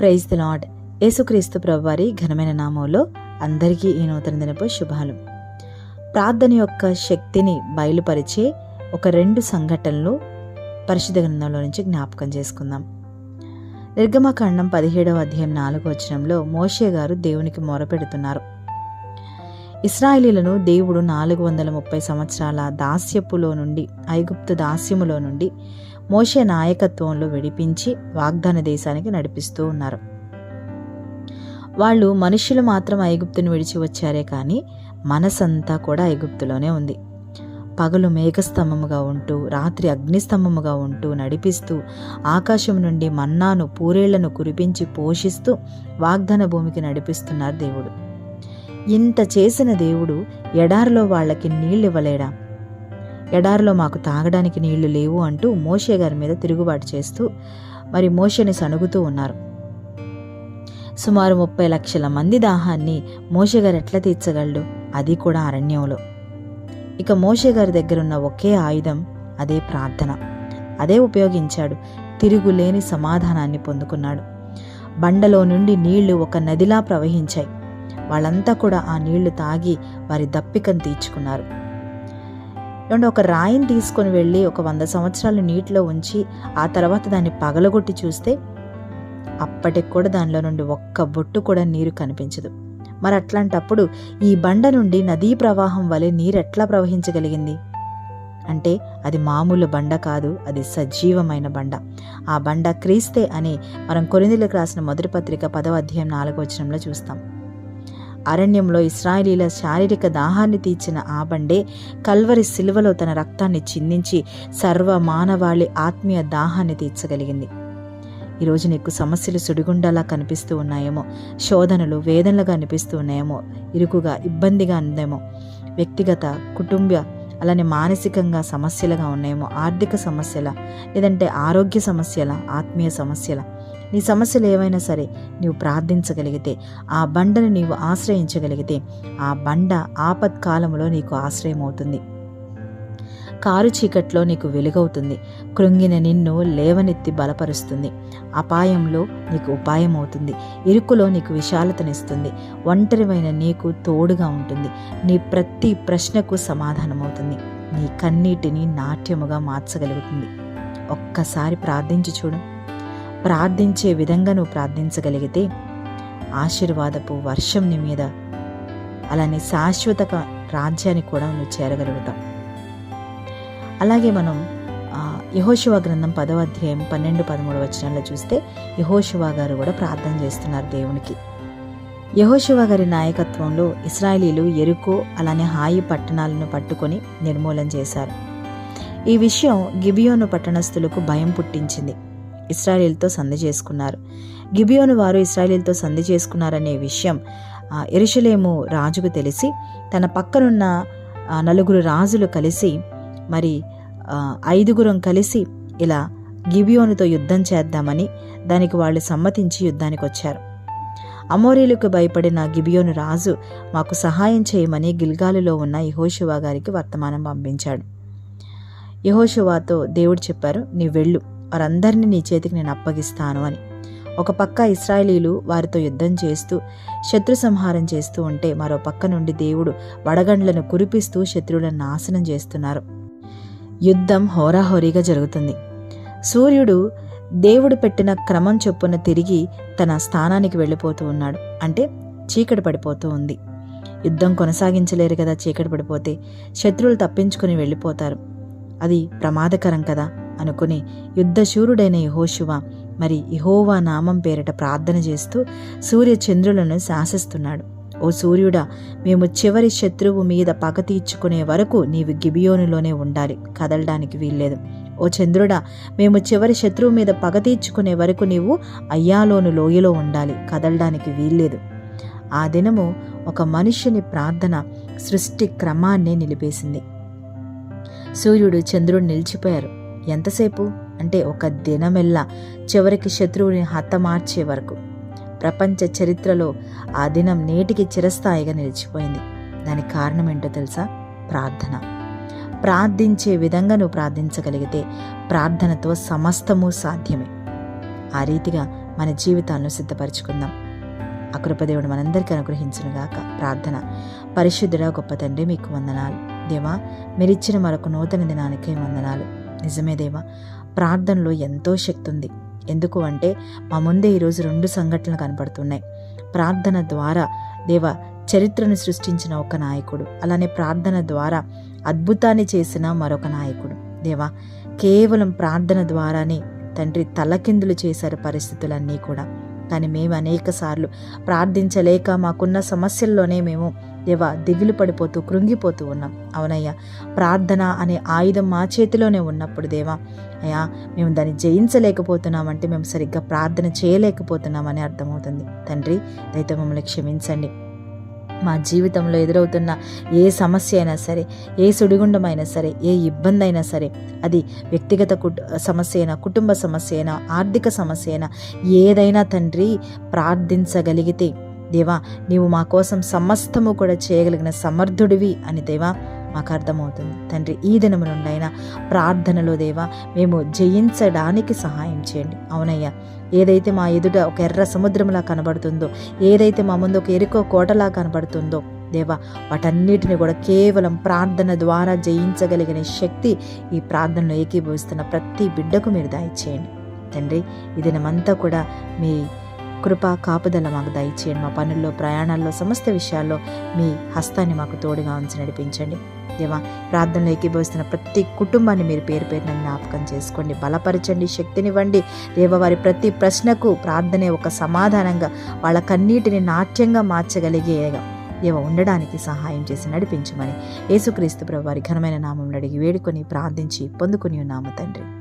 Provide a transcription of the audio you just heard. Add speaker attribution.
Speaker 1: Praise the lord యేసుక్రీస్తు ప్రభువారి ఘనమైన నామంలో అందరికీ ఈ నూతన దినపు శుభాలు. ప్రార్థన యొక్క శక్తిని బయలుపరిచే ఒక రెండు సంఘటనలు పరిశుద్ధ గ్రంథంలో నుంచి జ్ఞాపకం చేసుకుందాం. నిర్గమకాండం పదిహేడవ అధ్యాయం నాలుగో వచనంలో మోషే గారు దేవునికి మొరపెడుతున్నారు. ఇస్రాయేలీలను దేవుడు నాలుగు వందల ముప్పై సంవత్సరాల దాస్యపులో నుండి ఐగుప్తు దాస్యములో నుండి మోషే నాయకత్వంలో విడిపించి వాగ్దాన దేశానికి నడిపిస్తూ ఉన్నారు. వాళ్ళు మనుషులు మాత్రం ఐగుప్తును విడిచి వచ్చారే కానీ మనసంతా కూడా ఐగుప్తులోనే ఉంది. పగలు మేఘస్తంభముగా ఉంటూ రాత్రి అగ్నిస్తంభముగా ఉంటూ నడిపిస్తూ ఆకాశం నుండి మన్నాను పూరేళ్ళను కురిపించి పోషిస్తూ వాగ్దాన భూమికి నడిపిస్తున్నారు దేవుడు. ఇంత చేసిన దేవుడు ఎడారిలో వాళ్ళకి నీళ్ళు ఇవ్వలేడా ఎడారిలో మాకు తాగడానికి నీళ్ళు లేవు అంటూ మోషే గారి మీద తిరుగుబాటు చేస్తూ మరి మోషేని సణుగుతూ ఉన్నారు. సుమారు ముప్పై లక్షల మంది దాహాన్ని మోషే గారు ఎట్లా తీర్చగలడు? అది కూడా అరణ్యంలో. ఇక మోషే గారి దగ్గరున్న ఒకే ఆయుధం అదే ప్రార్థన. అదే ఉపయోగించాడు. తిరుగులేని సమాధానాన్ని పొందుకున్నాడు. బండలో నుండి నీళ్ళు ఒక నదిలా ప్రవహించాయి. వాళ్ళంతా కూడా ఆ నీళ్ళు తాగి వారి దప్పికను తీర్చుకున్నారు. ఏమంటే ఒక రాయిని తీసుకొని వెళ్ళి ఒక వంద సంవత్సరాలు నీటిలో ఉంచి ఆ తర్వాత దాన్ని పగలగొట్టి చూస్తే అప్పటికి కూడా దానిలో నుండి ఒక్క బొట్టు కూడా నీరు కనిపించదు. మరి అట్లాంటప్పుడు ఈ బండ నుండి నదీ ప్రవాహం వలె నీరు ఎట్లా ప్రవహించగలిగింది? అంటే అది మామూలు బండ కాదు అది సజీవమైన బండ. ఆ బండ క్రీస్తే అని మనం కొరిందులకు రాసిన మొదటి పత్రిక పదవ అధ్యాయం నాలుగో వచనంలో చూస్తాం. అరణ్యంలో ఇస్రాయేలీల శారీరక దాహాన్ని తీర్చిన ఆ బండే కల్వరి శిలువలో తన రక్తాన్ని చిందించి సర్వ మానవాళి ఆత్మీయ దాహాన్ని తీర్చగలిగింది. ఈరోజు నీకు సమస్యలు సుడిగుండాలా కనిపిస్తూ ఉన్నాయేమో శోధనలు వేదనలుగా అనిపిస్తూ ఉన్నాయేమో ఇరుకుగా ఇబ్బందిగా ఉందేమో వ్యక్తిగత కుటుంబ అలానే మానసికంగా సమస్యలుగా ఉన్నాయేమో ఆర్థిక సమస్యల లేదంటే ఆరోగ్య సమస్యల ఆత్మీయ సమస్యల నీ సమస్యలు ఏవైనా సరే నీవు ప్రార్థించగలిగితే ఆ బండను నీవు ఆశ్రయించగలిగితే ఆ బండ ఆపత్కాలంలో నీకు ఆశ్రయం అవుతుంది కారు చీకట్లో నీకు వెలుగవుతుంది. కృంగిన నిన్ను లేవనెత్తి బలపరుస్తుంది. అపాయంలో నీకు ఉపాయం అవుతుంది ఇరుకులో నీకు విశాలతనిస్తుంది. ఒంటరివైన నీకు తోడుగా ఉంటుంది. నీ ప్రతి ప్రశ్నకు సమాధానమవుతుంది. నీ కన్నీటిని నాట్యముగా మార్చగలుగుతుంది. ఒక్కసారి ప్రార్థించి చూడు. ప్రార్థించే విధంగా నువ్వు ప్రార్థించగలిగితే ఆశీర్వాదపు వర్షం నీ మీద అలానే శాశ్వత రాజ్యాన్ని కూడా నువ్వు చేరగలుగుతావు. అలాగే మనం యహోశివ గ్రంథం పదవ అధ్యాయం పన్నెండు పదమూడు వచనాల్లో చూస్తే యహోశివ గారు కూడా ప్రార్థన చేస్తున్నారు దేవునికి. యహోశివ గారి నాయకత్వంలో ఇస్రాయలీలు ఎరుకో అలానే హాయి పట్టణాలను పట్టుకొని నిర్మూలన చేశారు. ఈ విషయం గిబియోను పట్టణస్థులకు భయం పుట్టించింది. ఇస్రాయేల్తో సంధి చేసుకున్నారు. గిబియోను వారు ఇస్రాయేల్తో సంధి చేసుకున్నారనే విషయం ఎరుషలేము రాజుకు తెలిసి తన పక్కనున్న నలుగురు రాజులు కలిసి మరి ఐదుగురం కలిసి ఇలా గిబియోనుతో యుద్ధం చేద్దామని దానికి వాళ్ళు సమ్మతించి యుద్ధానికి వచ్చారు. అమోరీలకు భయపడిన గిబియోను రాజు మాకు సహాయం చేయమని గిల్గాలులో ఉన్న యహోశివా గారికి వర్తమానం పంపించాడు. యహోశివాతో దేవుడు చెప్పారు నీ వెళ్ళు. వారందరినీ నీ చేతికి నేను అప్పగిస్తాను అని. ఒక పక్క ఇస్రాయేలీలు వారితో యుద్ధం చేస్తూ శత్రు సంహారం చేస్తూ ఉంటే మరో పక్క నుండి దేవుడు వడగండ్లను కురిపిస్తూ శత్రువులను నాశనం చేస్తున్నారు. యుద్ధం హోరాహోరీగా జరుగుతుంది. సూర్యుడు దేవుడు పెట్టిన క్రమం చొప్పున తిరిగి తన స్థానానికి వెళ్ళిపోతూ ఉన్నాడు. అంటే చీకటి పడిపోతూ ఉంది. యుద్ధం కొనసాగించలేరు కదా చీకటి పడిపోతే. శత్రువులు తప్పించుకుని వెళ్ళిపోతారు. అది ప్రమాదకరం కదా. అనుకుని యుద్ధశూరుడైన యహోశువ మరి ఇహోవా నామం పేరిట ప్రార్థన చేస్తూ సూర్య చంద్రులను శాసిస్తున్నాడు. ఓ సూర్యుడా మేము చివరి శత్రువు మీద పగ తీర్చుకునే వరకు నీవు గిబియోనులోనే ఉండాలి కదలడానికి వీల్లేదు. ఓ చంద్రుడా మేము చివరి శత్రువు మీద పగ తీర్చుకునే వరకు నీవు అయ్యాలోను లోయలో ఉండాలి కదలడానికి వీల్లేదు. ఆ దినము ఒక మనుష్యుని ప్రార్థన సృష్టి క్రమాన్ని నిలిపేసింది. సూర్యుడు చంద్రుడు నిలిచిపోయారు. ఎంతసేపు? అంటే ఒక దినమెల్లా చివరికి శత్రువుని హతమార్చే వరకు. ప్రపంచ చరిత్రలో ఆ దినం నేటికి చిరస్థాయిగా నిలిచిపోయింది. దానికి కారణం ఏంటో తెలుసా? ప్రార్థన. ప్రార్థించే విధంగా నువ్వు ప్రార్థించగలిగితే ప్రార్థనతో సమస్తము సాధ్యమే. ఆ రీతిగా మన జీవితాలను సిద్ధపరచుకుందాం. అకృపదేవుడు మనందరికీ అనుగ్రహించునుగాక ప్రార్థన. పరిశుద్ధుడ గొప్ప తండ్రి మీకు వందనాలు. దేవా మీరిచ్చిన మరొక నూతన దినానికి వందనాలు. నిజమే దేవా. ప్రార్థనలో ఎంతో శక్తి ఉంది. ఎందుకు అంటే మా ముందే ఈరోజు రెండు సంఘటనలు కనపడుతున్నాయి. ప్రార్థన ద్వారా దేవా చరిత్రను సృష్టించిన ఒక నాయకుడు అలానే ప్రార్థన ద్వారా అద్భుతాన్ని చేసిన మరొక నాయకుడు. దేవా కేవలం ప్రార్థన ద్వారానే తండ్రి తలకిందులు చేశారు పరిస్థితులన్నీ కూడా. కానీ మేము అనేక సార్లు ప్రార్థించలేక మాకున్న సమస్యల్లోనే మేము దేవా దిగులు పడిపోతూ కృంగిపోతూ ఉన్నాం. అవునయ్యా ప్రార్థన అనే ఆయుధం మా చేతిలోనే ఉన్నప్పుడు దేవా. అయ్యా మేము దాన్ని జయించలేకపోతున్నామంటే మేము సరిగ్గా ప్రార్థన చేయలేకపోతున్నామని అర్థమవుతుంది. తండ్రి దయతో మమ్మల్ని క్షమించండి. మా జీవితంలో ఎదురవుతున్న ఏ సమస్య అయినా సరే ఏ సుడిగుండమైనా సరే ఏ ఇబ్బంది అయినా సరే అది వ్యక్తిగత కుట్ సమస్య అయినా కుటుంబ సమస్య అయినా ఆర్థిక సమస్య అయినా ఏదైనా తండ్రి ప్రార్థించగలిగితే దేవా నీవు మా కోసం సమస్తము కూడా చేయగలిగిన సమర్థుడివి అని దేవా మాకు అర్థమవుతుంది. తండ్రి ఈ దినము నుండైనా ప్రార్థనలో దేవా మేము జయించడానికి సహాయం చేయండి. అవునయ్యా ఏదైతే మా ఎదుట ఒక ఎర్ర సముద్రంలా కనబడుతుందో ఏదైతే మా ముందు ఒక ఎరుకో కోటలా కనబడుతుందో దేవా వాటన్నిటిని కూడా కేవలం ప్రార్థన ద్వారా జయించగలిగిన శక్తి ఈ ప్రార్థనలో ఏకీభవిస్తున్న ప్రతి బిడ్డకు మీరు దయచేయండి. తండ్రి ఈ దినమంతా కూడా మీ కృప కాపుదల మాకు దయచేయండి. మా పనుల్లో ప్రయాణాల్లో సమస్త విషయాల్లో మీ హస్తాన్ని మాకు తోడుగా ఉంచి నడిపించండి. దేవా ప్రార్థనలో ఏకీభవిస్తున్న ప్రతి కుటుంబాన్ని మీరు పేరు పేరున జ్ఞాపకం చేసుకోండి. బలపరచండి శక్తినివ్వండి. దేవ వారి ప్రతి ప్రశ్నకు ప్రార్థనే ఒక సమాధానంగా వాళ్ళ కన్నీటిని నాట్యంగా మార్చగలిగేగా దేవ ఉండడానికి సహాయం చేసి నడిపించమని యేసుక్రీస్తు ప్రభు వారి ఘనమైన నామం అడిగి వేడుకొని ప్రార్థించి పొందుకుని ఉన్నాము తండ్రి.